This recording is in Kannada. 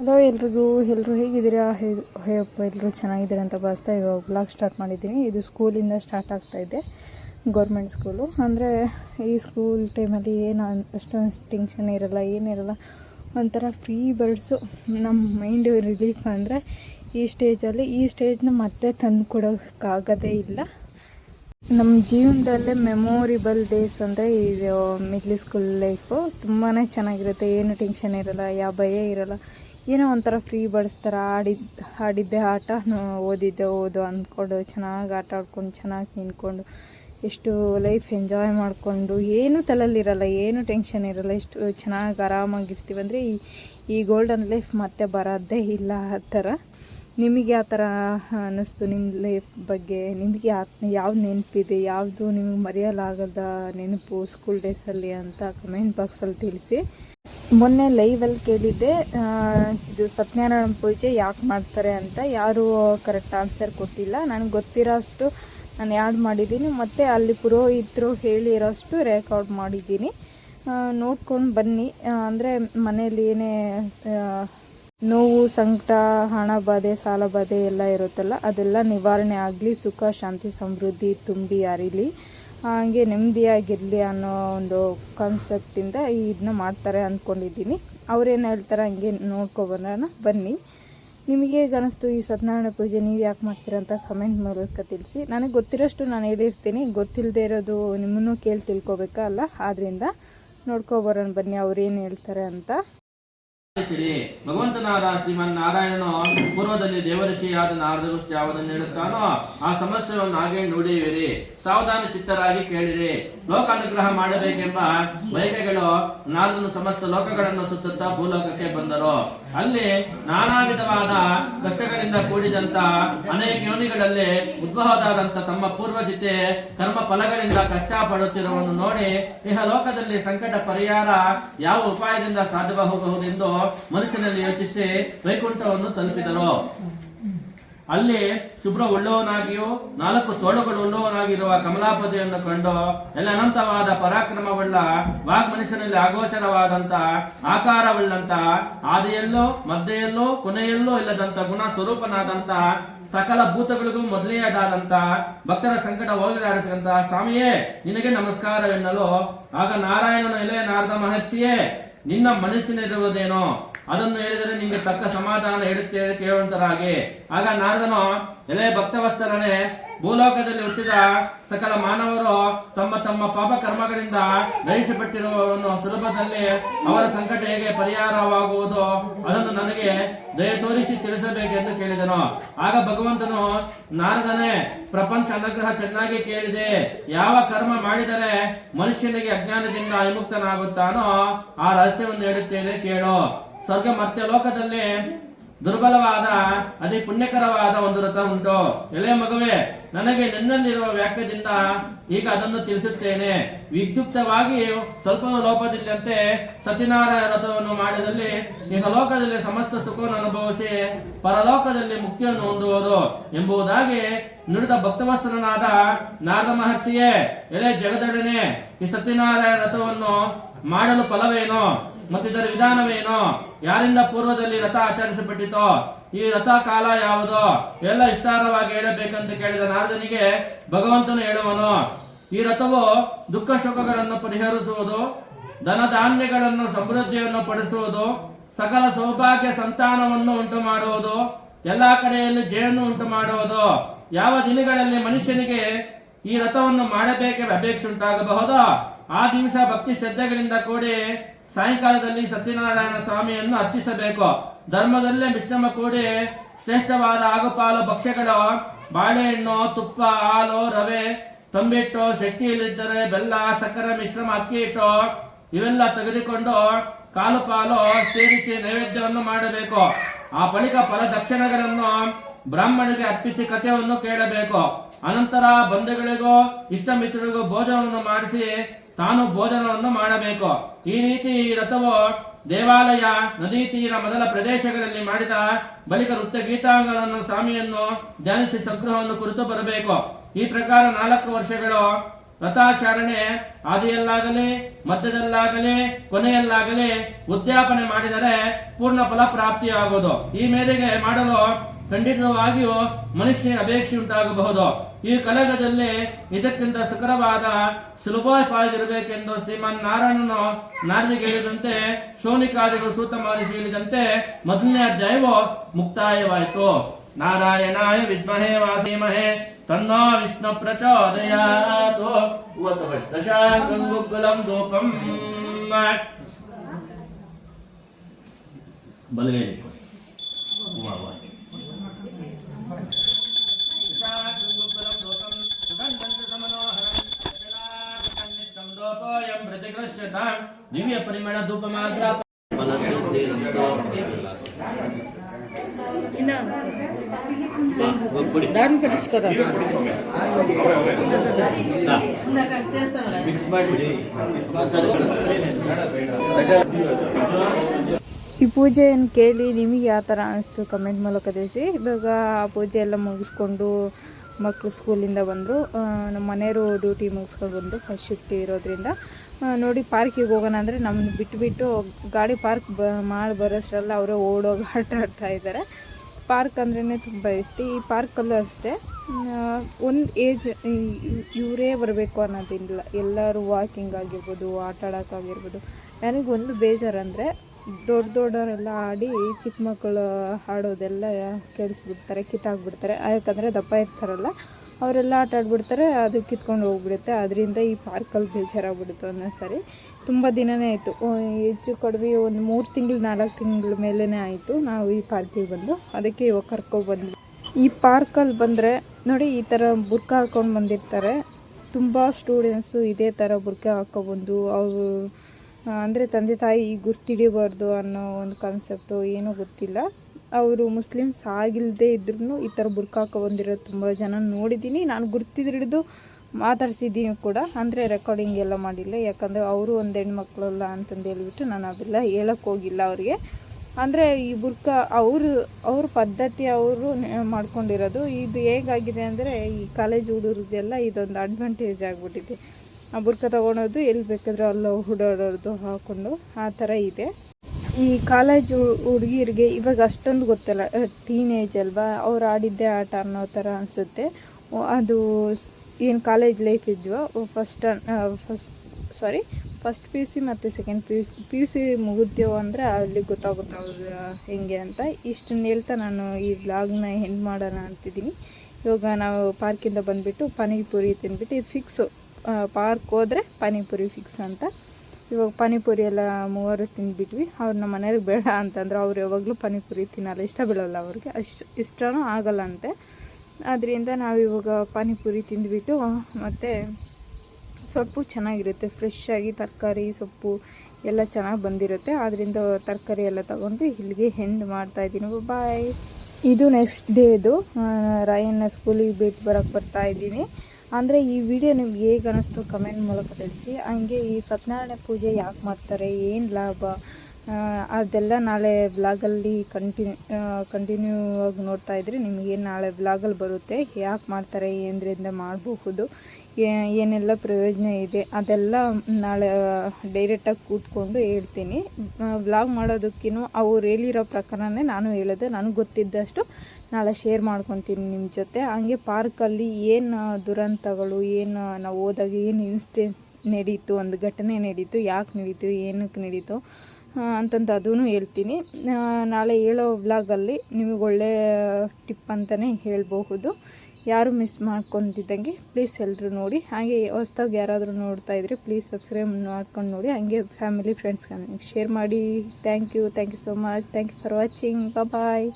ಹಲೋ ಎಲ್ರಿಗೂ ಎಲ್ಲರೂ ಹೇಗಿದ್ದೀರಾ? ಹೇಯಪ್ಪ ಎಲ್ಲರೂ ಚೆನ್ನಾಗಿದ್ದೀರಾ ಅಂತ ಭಾವಿಸ್ತಾ ಇವಾಗ ಬ್ಲಾಗ್ ಸ್ಟಾರ್ಟ್ ಮಾಡಿದ್ದೀನಿ. ಇದು ಸ್ಕೂಲಿಂದ ಸ್ಟಾರ್ಟ್ ಆಗ್ತಾ ಇದೆ ಗೌರ್ಮೆಂಟ್ ಸ್ಕೂಲು ಅಂದರೆ ಈ ಸ್ಕೂಲ್ ಟೈಮಲ್ಲಿ ಏನು ಅಷ್ಟೊಂದು ಟೆನ್ಷನ್ ಇರಲ್ಲ ಏನಿರಲ್ಲ ಒಂಥರ ಫ್ರೀ ಬರ್ಡ್ಸು ನಮ್ಮ ಮೈಂಡ್ ರಿಲೀಫ್ ಅಂದರೆ ಈ ಸ್ಟೇಜಲ್ಲಿ ಈ ಸ್ಟೇಜ್ನ ಮತ್ತೆ ತಂದು ಕೊಡೋಕ್ಕಾಗೋದೇ ಇಲ್ಲ. ನಮ್ಮ ಜೀವನದಲ್ಲೇ ಮೆಮೊರಿಬಲ್ ಡೇಸ್ ಅಂದರೆ ಇದು ಮಿಡ್ಲ್ ಸ್ಕೂಲ್ ಲೈಫು ತುಂಬಾ ಚೆನ್ನಾಗಿರುತ್ತೆ, ಏನು ಟೆನ್ಷನ್ ಇರಲ್ಲ, ಯಾವ ಭಯ ಇರಲ್ಲ. ಏನೋ ಒಂಥರ ಫ್ರೀ ಬಡಿಸ್ತಾರೆ. ಆಡಿದ್ದು, ಆಡಿದ್ದೆ ಆಟ ಓದಿದ್ದೆ, ಓದು ಅಂದ್ಕೊಂಡು ಚೆನ್ನಾಗಿ ಆಟ ಆಡ್ಕೊಂಡು, ಚೆನ್ನಾಗಿ ನಿಂತ್ಕೊಂಡು ಎಷ್ಟು ಲೈಫ್ ಎಂಜಾಯ್ ಮಾಡಿಕೊಂಡು ಏನೂ ತಲೆಯಲ್ಲಿರಲ್ಲ ಏನು ಟೆನ್ಷನ್ ಇರಲ್ಲ, ಎಷ್ಟು ಚೆನ್ನಾಗಿ ಆರಾಮಾಗಿರ್ತೀವಿ ಅಂದರೆ ಈ ಈ ಗೋಲ್ಡನ್ ಲೈಫ್ ಮತ್ತೆ ಬರೋದೇ ಇಲ್ಲ ಆ ಥರ. ನಿಮಗೆ ಆ ಥರ ಅನ್ನಿಸ್ತು ನಿಮ್ಮ ಲೈಫ್ ಬಗ್ಗೆ? ನಿಮಗೆ ಯಾವ ಯಾವ್ದು ನೆನಪಿದೆ? ಯಾವುದು ನಿಮಗೆ ಮರೆಯಲಾಗದ ನೆನಪು ಸ್ಕೂಲ್ ಡೇಸಲ್ಲಿ ಅಂತ ಕಮೆಂಟ್ ಬಾಕ್ಸಲ್ಲಿ ತಿಳಿಸಿ. ಮೊನ್ನೆ ಲೈವಲ್ಲಿ ಕೇಳಿದ್ದೆ ಇದು ಸತ್ಯನಾರಾಯಣ ಪೂಜೆ ಯಾಕೆ ಮಾಡ್ತಾರೆ ಅಂತ. ಯಾರೂ ಕರೆಕ್ಟ್ ಆನ್ಸರ್ ಕೊಟ್ಟಿಲ್ಲ. ನನಗೆ ಗೊತ್ತಿರೋ ಅಷ್ಟು ನಾನು ಯಾಡ್ ಮಾಡಿದ್ದೀನಿ. ಮತ್ತು ಅಲ್ಲಿ ಪುರೋಹಿತರು ಹೇಳಿರೋಷ್ಟು ರೆಕಾರ್ಡ್ ಮಾಡಿದ್ದೀನಿ. ನೋಡ್ಕೊಂಡು ಬನ್ನಿ. ಅಂದರೆ ಮನೇಲಿ ಏನೇ ನೋವು, ಸಂಕಟ, ಹಣ ಬಾಧೆ, ಸಾಲ ಬಾಧೆ ಎಲ್ಲ ಇರುತ್ತಲ್ಲ, ಅದೆಲ್ಲ ನಿವಾರಣೆ ಆಗಲಿ, ಸುಖ, ಶಾಂತಿ, ಸಮೃದ್ಧಿ, ತುಂಬಿ ಹರಿಲಿ ಹಾಗೆ ನೆಮ್ಮದಿಯಾಗಿರಲಿ ಅನ್ನೋ ಒಂದು ಕಾನ್ಸೆಪ್ಟಿಂದ ಇದನ್ನ ಮಾಡ್ತಾರೆ ಅಂದ್ಕೊಂಡಿದ್ದೀನಿ ಅವ್ರೇನು ಹೇಳ್ತಾರೆ ಹಂಗೆ ನೋಡ್ಕೊಬರೋಣ ಬನ್ನಿ. ನಿಮಗೆ ಹೇಗೆ ಈ ಸತ್ಯನಾರಾಯಣ ಪೂಜೆ? ನೀವು ಯಾಕೆ ಮಾಡ್ತೀರಾ ಅಂತ ಕಮೆಂಟ್ ಮೂಲಕ ತಿಳಿಸಿ. ನನಗೆ ಗೊತ್ತಿರೋಷ್ಟು ನಾನು ಹೇಳಿರ್ತೀನಿ. ಗೊತ್ತಿಲ್ಲದೆ ಇರೋದು ನಿಮ್ಮನ್ನು ಕೇಳಿ ತಿಳ್ಕೊಬೇಕಾ ಅಲ್ಲ? ಆದ್ದರಿಂದ ನೋಡ್ಕೊಬರೋಣ ಬನ್ನಿ ಅವ್ರೇನು ಹೇಳ್ತಾರೆ ಅಂತ. ಭಗವಂತನಾದ ಶ್ರೀಮನ್ ನಾರಾಯಣನು ಪೂರ್ವದಲ್ಲಿ ದೇವಋಷಿಯಾದ ನಾರದರು ಯಾವುದನ್ನು ಹೇಳುತ್ತಾನೋ, ಆ ಸಮಸ್ಯೆಯನ್ನು ಹಾಗೆ ನುಡಿಯುವಿರಿ. ಸಾವಧಾನ ಚಿತ್ತರಾಗಿ ಕೇಳಿರಿ. ಲೋಕಾನುಗ್ರಹ ಮಾಡಬೇಕೆಂಬ ಬಯಕೆಗಳು ನಾರದನು ಸಮಸ್ತ ಲೋಕಗಳನ್ನು ಸುತ್ತುತ್ತಾ ಭೂಲೋಕಕ್ಕೆ ಬಂದರು. ಅಲ್ಲಿ ನಾನಾ ವಿಧವಾದ ಕಷ್ಟಗಳಿಂದ ಕೂಡಿದಂತ ಅನೇಕ ಯೋನಿಗಳಲ್ಲಿ ಉದ್ಭವದಾದಂತ ತಮ್ಮ ಪೂರ್ವಜಿತೆ ಕರ್ಮ ಫಲಗಳಿಂದ ಕಷ್ಟ ಪಡುತ್ತಿರುವುದನ್ನು ನೋಡಿ ಲೋಕದಲ್ಲಿ ಸಂಕಟ ಪರಿಹಾರ ಯಾವ ಉಪಾಯದಿಂದ ಸಾಧ್ಯವಾಗಬಹುದೆಂದು ಮನಸ್ಸಿನಲ್ಲಿ ಯೋಚಿಸಿ ವೈಕುಂಠವನ್ನು ತಲುಪಿದರು. ಅಲ್ಲಿ ಶುಭ್ರ ಉಳ್ಳವನಾಗಿಯೂ ನಾಲ್ಕು ತೋಳುಗಳು ಉಳ್ಳವನಾಗಿರುವ ಕಮಲಾಪತಿಯನ್ನು ಕಂಡು ಎಲ್ಲ ಅನಂತವಾದ ಪರಾಕ್ರಮವುಳ್ಳ ವಾಗ್ಮನುಷ್ಯನಲ್ಲಿ ಅಗೋಚರವಾದಂತ ಆಕಾರವುಳ್ಳಂತ ಆದಿಯಲ್ಲೋ ಮಧ್ಯೆಯಲ್ಲೋ, ಕೊನೆಯಲ್ಲೋ ಇಲ್ಲದಂತ ಗುಣ ಸ್ವರೂಪನಾದಂತ ಸಕಲ ಭೂತಗಳಿಗೂ ಮೊದಲೆಯದಾದಂತ ಭಕ್ತರ ಸಂಕಟ ಹೋಗಲಾಡಿಸಿದಂತ ಸ್ವಾಮಿಯೇ, ನಿನಗೆ ನಮಸ್ಕಾರವೆನ್ನಲು, ಆಗ ನಾರಾಯಣನ ಎಲೆ ನಾರದ ಮಹರ್ಷಿಯೇ, ನಿನ್ನ ಮನಸ್ಸಿನಿರುವುದೇನೋ? ಅದನ್ನು ಹೇಳಿದರೆ ನಿಮಗೆ ತಕ್ಕ ಸಮಾಧಾನ ಹೇಳುತ್ತೇವೆ ಕೇಳುವಂತರಾಗಿ ಆಗ ನಾರದನು, ಎಲೆ ಭಕ್ತವಸ್ತರನೆ, ಭೂಲೋಕದಲ್ಲಿ ಹುಟ್ಟಿದ ಸಕಲ ಮಾನವರು ತಮ್ಮ ತಮ್ಮ ಪಾಪ ಕರ್ಮಗಳಿಂದ ನಯಿಸಲ್ಪಟ್ಟಿರುವವನು ಸುಲಭದಲ್ಲಿ ಅವರ ಸಂಕಟ ಹೇಗೆ ಪರಿಹಾರವಾಗುವುದು ಅದನ್ನು ನನಗೆ ದಯ ತೋರಿಸಿ ತಿಳಿಸಬೇಕೆಂದು ಕೇಳಿದನು. ಆಗ ಭಗವಂತನು, ನಾರದನೇ, ಪ್ರಪಂಚ ಅನುಗ್ರಹ ಚೆನ್ನಾಗಿ ಕೇಳಿದೆ. ಯಾವ ಕರ್ಮ ಮಾಡಿದರೆ ಮನುಷ್ಯನಿಗೆ ಅಜ್ಞಾನದಿಂದ ವಿಮುಕ್ತನಾಗುತ್ತಾನೋ ಆ ರಹಸ್ಯವನ್ನು ಹೇಳುತ್ತೇನೆ ಕೇಳು. ಸ್ವರ್ಗ ಮತ್ತೆ ಲೋಕದಲ್ಲಿ ದುರ್ಬಲವಾದ ಅದೇ ಪುಣ್ಯಕರವಾದ ಒಂದು ರಥ ಉಂಟು. ಎಳೆ ಮಗುವೆ, ನನಗೆ ನಿನ್ನಲ್ಲಿರುವ ವ್ಯಾಕ್ಯದಿಂದ ಈಗ ಅದನ್ನು ತಿಳಿಸುತ್ತೇನೆ. ವಿದ್ಯುಕ್ತವಾಗಿ ಸ್ವಲ್ಪ ಲೋಪದಿಲ್ಲಂತೆ ಸತ್ಯನಾರಾಯಣ ರಥವನ್ನು ಮಾಡಿದಲ್ಲಿ ಈಗ ಲೋಕದಲ್ಲಿ ಸಮಸ್ತ ಸುಖವನ್ನು ಅನುಭವಿಸಿ ಪರಲೋಕದಲ್ಲಿ ಮುಕ್ತಿಯನ್ನು ಹೊಂದುವುದು ಎಂಬುದಾಗಿ ನುಡಿದ ಭಕ್ತವಸ್ತನಾದ ನಾರದ ಮಹರ್ಷಿಯೇ, ಎಳೆ ಜಗದೊಡನೆ ಈ ಸತ್ಯನಾರಾಯಣ ರಥವನ್ನು ಮಾಡಲು ಫಲವೇನು? ಮತ್ತು ಇದರ ವಿಧಾನವೇನು? ಯಾರಿಂದ ಪೂರ್ವದಲ್ಲಿ ರಥ ಆಚರಿಸಲ್ಪಟ್ಟಿತೋ, ಈ ರಥ ಕಾಲ ಯಾವುದು? ಎಲ್ಲ ವಿಸ್ತಾರವಾಗಿ ಹೇಳಬೇಕಂತ ಕೇಳಿದ ನಾರದನಿಗೆ ಭಗವಂತನು ಹೇಳುವನು, ಈ ರಥವು ದುಃಖ ಶೋಕಗಳನ್ನು ಪರಿಹರಿಸುವುದು, ಧನ ಧಾನ್ಯಗಳನ್ನು ಸಮೃದ್ಧಿಯನ್ನು ಪಡಿಸುವುದು, ಸಕಲ ಸೌಭಾಗ್ಯ ಸಂತಾನವನ್ನು ಉಂಟು ಮಾಡುವುದು ಎಲ್ಲಾ ಕಡೆಯಲ್ಲಿ ಜಯನ್ನು ಉಂಟು ಮಾಡುವುದು ಯಾವ ದಿನಗಳಲ್ಲಿ ಮನುಷ್ಯನಿಗೆ ಈ ರಥವನ್ನು ಮಾಡಬೇಕೆಂಬ ಅಪೇಕ್ಷೆ ಉಂಟಾಗಬಹುದೋ, ಆ ದಿವಸ ಭಕ್ತಿ ಶ್ರದ್ಧೆಗಳಿಂದ ಕೂಡಿ ಸಾಯಂಕಾಲದಲ್ಲಿ ಸತ್ಯನಾರಾಯಣ ಸ್ವಾಮಿಯನ್ನು ಅರ್ಚಿಸಬೇಕು. ಧರ್ಮದಲ್ಲೇ ಮಿಶ್ರಮ ಕೂಡಿ ಶ್ರೇಷ್ಠವಾದ ಆಗುಪಾಲು ಭಕ್ಷ್ಯಗಳು, ಬಾಳೆಹಣ್ಣು, ತುಪ್ಪ, ಹಾಲು, ರವೆ, ತಂಬಿಟ್ಟು ಶಕ್ತಿಯಲ್ಲಿದ್ದರೆ ಬೆಲ್ಲ, ಸಕ್ಕರೆ, ಮಿಶ್ರಮ, ಅಕ್ಕಿ ಹಿಟ್ಟು ಇವೆಲ್ಲ ತೆಗೆದುಕೊಂಡು ಕಾಲು ಪಾಲು ಸೇರಿಸಿ ನೈವೇದ್ಯವನ್ನು ಮಾಡಬೇಕು. ಆ ಬಳಿಕ ಫಲ ದಕ್ಷಿಣಗಳನ್ನು ಬ್ರಾಹ್ಮಣರಿಗೆ ಅರ್ಪಿಸಿ ಕಥೆಯನ್ನು ಕೇಳಬೇಕು. ಅನಂತರ ಬಂಧುಗಳಿಗೂ ಇಷ್ಟ ಮಿತ್ರರಿಗೂ ಭೋಜನವನ್ನು ಮಾಡಿಸಿ ತಾನು ಭೋಜನವನ್ನು ಮಾಡಬೇಕು. ಈ ರೀತಿ ಈ ರಥವು ದೇವಾಲಯ, ನದಿ ತೀರ ಮೊದಲ ಪ್ರದೇಶಗಳಲ್ಲಿ ಮಾಡಿದ ಬಳಿಕ ವೃತ್ತ ಗೀತಾಂಗಗಳನ್ನು ಸ್ವಾಮಿಯನ್ನು ಧ್ಯಾನಿಸಿ ಸಂಗ್ರಹವನ್ನು ಕುರಿತು ಬರಬೇಕು. ಈ ಪ್ರಕಾರ ನಾಲ್ಕು ವರ್ಷಗಳು ರಥಾಚರಣೆ ಆದಿಯಲ್ಲಾಗಲಿ ಮಧ್ಯದಲ್ಲಾಗಲಿ, ಕೊನೆಯಲ್ಲಾಗಲಿ ಉದ್ಯಾಪನೆ ಮಾಡಿದರೆ ಪೂರ್ಣ ಫಲ ಪ್ರಾಪ್ತಿಯಾಗುವುದು ಈ ಮೇರೆಗೆ ಮಾಡಲು ಖಂಡಿತವಾಗಿಯೂ ಮನುಷ್ಯನ ಅಪೇಕ್ಷೆ ಉಂಟಾಗಬಹುದು? ಈ ಕಲಗದಲ್ಲಿ ಇದಕ್ಕಿಂತ ಸುಕರವಾದ ಸುಲಭವಾಗಿರಬೇಕೆಂದು ಶ್ರೀಮನ್ ನಾರಾಯಣನು ನಾರದಿಗೆ ಹೇಳಿದಂತೆ ಶೋನಿಕಾದಿಗಳು ಸೂತ ಮಹರ್ಷಿ ಹೇಳಿದಂತೆ ಮೊದಲನೇ ಅಧ್ಯಾಯವು ಮುಕ್ತಾಯವಾಯಿತು. ನಾರಾಯಣಾಯ ವಿದ್ಮಹೇ ವಾಸೀಮಹೇ, ತನ್ನ ವಿಷ್ಣು ಪ್ರಚೋದಯಾತು. ಬಲಗೈ ಧೂಪಂ. ಬಲಗೈ. ದಿವ್ಯ ಪರಿಮಳ ಧೂಪ ಮಾತ್ರ ಈ ಪೂಜೆಯನ್ನು ಕೇಳಿ ನಿಮಗೆ ಯಾವ ಥರ ಅನಿಸ್ತು ಕಮೆಂಟ್ ಮೂಲಕ ತಿಳಿಸಿ. ಇವಾಗ ಆ ಪೂಜೆ ಎಲ್ಲ ಮುಗಿಸ್ಕೊಂಡು ಮಕ್ಕಳು ಸ್ಕೂಲಿಂದ ಬಂದರು. ನಮ್ಮ ಮನೆಯವರು ಡ್ಯೂಟಿ ಮುಗಿಸ್ಕೊಂಡು ಬಂದು ಫಸ್ಟ್ ಶಿಫ್ಟ್ ಇರೋದ್ರಿಂದ ನೋಡಿ ಪಾರ್ಕಿಗೆ ಹೋಗೋಣ ಅಂದರೆ ನಮ್ಮನ್ನು ಬಿಟ್ಟುಬಿಟ್ಟು ಗಾಡಿ ಪಾರ್ಕ್ ಬ ಮಾಡಿ ಬರೋಷ್ಟರಲ್ಲ ಅವರೇ ಓಡೋಗಿ ಆಟ ಇದ್ದಾರೆ ಪಾರ್ಕ್ ಅಂದ್ರೇ ತುಂಬ ಇಷ್ಟ. ಈ ಪಾರ್ಕಲ್ಲೂ ಅಷ್ಟೇ. ಒಂದು ಏಜ್ ಇವರೇ ಬರಬೇಕು ಅನ್ನೋದಿಲ್ಲ. ಎಲ್ಲರೂ ವಾಕಿಂಗ್ ಆಗಿರ್ಬೋದು ಆಟ ಆಡೋಕ್ಕಾಗಿರ್ಬೋದು ನನಗೆ ಒಂದು ಬೇಜಾರು ಅಂದರೆ ದೊಡ್ಡ ದೊಡ್ಡವರೆಲ್ಲ ಆಡಿ ಚಿಕ್ಕ ಮಕ್ಕಳು ಆಡೋದೆಲ್ಲ ಕೆಡಿಸ್ಬಿಡ್ತಾರೆ, ಕಿತ್ತಾಕ್ಬಿಡ್ತಾರೆ. ಯಾಕಂದರೆ ದಪ್ಪ ಇರ್ತಾರಲ್ಲ. ಅವರೆಲ್ಲ ಆಟ ಆಡ್ಬಿಡ್ತಾರೆ, ಅದು ಕಿತ್ಕೊಂಡು ಹೋಗ್ಬಿಡುತ್ತೆ. ಅದರಿಂದ ಈ ಪಾರ್ಕಲ್ಲಿ ಬೇಜಾರಾಗ್ಬಿಡುತ್ತೆ ಒಂದೊಂದು ಸಾರಿ. ತುಂಬ ದಿನವೇ ಆಯಿತು. ಹೆಚ್ಚು ಕಡಿಮೆ ಒಂದು ಮೂರು ತಿಂಗಳು, ನಾಲ್ಕು ತಿಂಗಳ ಮೇಲೇ ಆಯಿತು ನಾವು ಈ ಪಾರ್ಕಿಗೆ ಬಂದು. ಅದಕ್ಕೆ ಇವಾಗ ಕರ್ಕೊಬಂದ್ವಿ ಈ ಪಾರ್ಕಲ್ಲಿ ಬಂದರೆ, ನೋಡಿ ಈ ಥರ ಬುರ್ಕ ಹಾಕ್ಕೊಂಡು ಬಂದಿರ್ತಾರೆ. ತುಂಬ ಸ್ಟೂಡೆಂಟ್ಸು ಇದೇ ಥರ ಬುರ್ಕೆ ಹಾಕ್ಕೊಬಂದು ಅವರು ಅಂದರೆ ತಂದೆ ತಾಯಿ ಗುರ್ತಿಡಿಬಾರ್ದು ಅನ್ನೋ ಒಂದು ಕಾನ್ಸೆಪ್ಟು ಏನೂ ಗೊತ್ತಿಲ್ಲ. ಅವರು ಮುಸ್ಲಿಮ್ಸ್ ಆಗಿಲ್ಲದೆ ಇದ್ರೂ ಈ ಥರ ಬುರ್ಕ ಬಂದಿರೋ ತುಂಬ ಜನ ನೋಡಿದ್ದೀನಿ. ನಾನು ಗುರ್ತಿದ್ರಿಡ್ದು ಮಾತಾಡ್ಸಿದ್ದೀನಿ ಕೂಡ. ಅಂದರೆ ರೆಕಾರ್ಡಿಂಗ್ ಎಲ್ಲ ಮಾಡಿಲ್ಲ. ಯಾಕಂದರೆ ಅವರು ಒಂದು ಹೆಣ್ಮಕ್ಳಲ್ಲ ಅಂತಂದು ಹೇಳ್ಬಿಟ್ಟು ನಾನು ಅದೆಲ್ಲ ಹೇಳಕ್ಕೆ ಹೋಗಿಲ್ಲ ಅವ್ರಿಗೆ. ಅಂದರೆ ಈ ಬುರ್ಕ ಅವರು, ಅವ್ರ ಪದ್ಧತಿ ಅವರು ಮಾಡ್ಕೊಂಡಿರೋದು. ಇದು ಹೇಗಾಗಿದೆ ಅಂದರೆ ಈ ಕಾಲೇಜ್ ಹುಡುಗರಿಗೆಲ್ಲ ಇದೊಂದು ಅಡ್ವಾಂಟೇಜ್ ಆಗಿಬಿಟ್ಟಿದೆ. ಆ ಬುರ್ಕ ತೊಗೊಳೋದು ಎಲ್ಲಿ ಬೇಕಾದರೂ ಅಲ್ಲ ಓಡಾಡೋದು ಹಾಕ್ಕೊಂಡು ಆ ಥರ ಇದೆ. ಈ ಕಾಲೇಜು ಹುಡುಗಿರಿಗೆ ಇವಾಗ ಅಷ್ಟೊಂದು ಗೊತ್ತಲ್ಲ ಟೀನೇಜ್ ಅಲ್ವಾ? ಅವ್ರು ಆಡಿದ್ದೇ ಆಟ ಅನ್ನೋ ಥರ ಅನಿಸುತ್ತೆ. ಅದು ಏನು college life ಇದ್ವೋ? First first sorry first P U C ಮತ್ತು second P U C P U C ಮುಗಿದ್ಯೋ ಅಂದರೆ ಅಲ್ಲಿ ಗೊತ್ತಾಗುತ್ತೆ ಅವ್ರು ಹೆಂಗೆ ಅಂತ. ಇಷ್ಟನ್ನು ಹೇಳ್ತಾ ನಾನು ಈ ವ್ಲಾಗ್ನ ಹೆಂಡ್ ಮಾಡೋಣ ಅಂತಿದ್ದೀನಿ. ಇವಾಗ ನಾವು ಪಾರ್ಕಿಂದ ಬಂದುಬಿಟ್ಟು ಪಾನಿಪುರಿ ತಿಂದ್ಬಿಟ್ಟು ಇದು ಫಿಕ್ಸು ಪಾರ್ಕ್ ಹೋದರೆ ಪಾನಿಪುರಿ ಫಿಕ್ಸ್ ಅಂತ. ಇವಾಗ ಪಾನಿಪುರಿ ಎಲ್ಲ ಮೂವರು ತಿಂದ್ಬಿಟ್ವಿ. ಅವ್ರು ನಮ್ಮ ಮನೆಯವ್ರಿಗೆ ಬೇಡ ಅಂತಂದ್ರೆ. ಅವ್ರು ಯಾವಾಗಲೂ ಪಾನಿಪುರಿ ತಿನ್ನಲ್ಲ. ಇಷ್ಟ ಬೀಳಲ್ಲ ಅವ್ರಿಗೆ. ಅಷ್ಟು, ಇಷ್ಟನೂ ಆಗಲ್ಲ ಅಂತೆ ಅದರಿಂದ ನಾವು ಇವಾಗ ಪಾನಿಪುರಿ ತಿಂದ್ಬಿಟ್ಟು, ಮತ್ತು ಸೊಪ್ಪು ಚೆನ್ನಾಗಿರುತ್ತೆ. ಫ್ರೆಶ್ ಆಗಿ ತರಕಾರಿ, ಸೊಪ್ಪು ಎಲ್ಲ ಚೆನ್ನಾಗಿ ಬಂದಿರುತ್ತೆ. ಆದ್ದರಿಂದ ತರಕಾರಿ ಎಲ್ಲ ತಗೊಂಡು ಇಲ್ಲಿಗೆ ಹೆಂಡ್ ಮಾಡ್ತಾಯಿದ್ದೀನಿ ಬಾಯ್ ಇದು ನೆಕ್ಸ್ಟ್ ಡೇದು ರಾಯಣ್ಣ ಸ್ಕೂಲಿಗೆ ಭೇಟಿ ಬರೋಕ್ಕೆ ಬರ್ತಾ ಇದ್ದೀನಿ. ಅಂದರೆ ಈ ವಿಡಿಯೋ ನಿಮ್ಗೆ ಹೇಗೆ ಅನ್ನಿಸ್ತು ಕಮೆಂಟ್ ಮೂಲಕ ತಿಳಿಸಿ. ಹಂಗೆ ಈ ಸತ್ಯನಾರಾಯಣ ಪೂಜೆ ಯಾಕೆ ಮಾಡ್ತಾರೆ, ಏನು ಲಾಭ? ಅದೆಲ್ಲ ನಾಳೆ ಬ್ಲಾಗಲ್ಲಿ ಕಂಟಿನ್ಯೂ ಕಂಟಿನ್ಯೂ ಆಗಿ ನೋಡ್ತಾ ಇದ್ರೆ ನಿಮಗೆ ನಾಳೆ ಬ್ಲಾಗಲ್ಲಿ ಬರುತ್ತೆ, ಯಾಕೆ ಮಾಡ್ತಾರೆ, ಏನರಿಂದ ಮಾಡಬಹುದು ಏನೆಲ್ಲ ಪ್ರಯೋಜನ ಇದೆ, ಅದೆಲ್ಲ ನಾಳೆ ಡೈರೆಕ್ಟಾಗಿ ಕೂತ್ಕೊಂಡು ಹೇಳ್ತೀನಿ. ವ್ಲಾಗ್ ಮಾಡೋದಕ್ಕಿಂತ ಅವ್ರು ಹೇಳಿರೋ ಪ್ರಕಾರನೇ ನಾನು ಹೇಳೋದು, ನನಗೆ ಗೊತ್ತಿದ್ದಷ್ಟು ನಾಳೆ ಶೇರ್ ಮಾಡ್ಕೊತೀನಿ ನಿಮ್ಮ ಜೊತೆ. ಹಂಗೆ ಪಾರ್ಕಲ್ಲಿ ಏನು ದುರಂತಗಳು, ಏನು ನಾವು ಹೋದಾಗ ಏನು ಇನ್ಸಿಡೆಂಟ್ ನಡೀತು, ಒಂದು ಘಟನೆ ನಡೀತು, ಯಾಕೆ ನಡೀತು ಏನಕ್ಕೆ ನಡೀತು ಅಂತಂದು ಅದೂ ಹೇಳ್ತೀನಿ. ನಾಳೆ ಹೇಳೋ ವ್ಲಾಗಲ್ಲಿ ನಿಮಗೆ ಒಳ್ಳೆಯ ಟಿಪ್ ಅಂತಲೇ ಹೇಳಬಹುದು. ಯಾರು ಮಿಸ್ ಮಾಡ್ಕೊತಿದ್ದಂಗೆ ಪ್ಲೀಸ್ ಎಲ್ಲರೂ ನೋಡಿ. ಹಾಗೆ ಹೊಸ್ದಾಗಿ ಯಾರಾದರೂ ನೋಡ್ತಾ ಇದ್ರೆ ಪ್ಲೀಸ್ ಸಬ್ಸ್ಕ್ರೈಬ್ ಮಾಡ್ಕೊಂಡು ನೋಡಿ. ಹಾಗೆ ಫ್ಯಾಮಿಲಿ ಫ್ರೆಂಡ್ಸ್ಗೆ ಶೇರ್ ಮಾಡಿ. Thank you thank you so much thank you for watching bye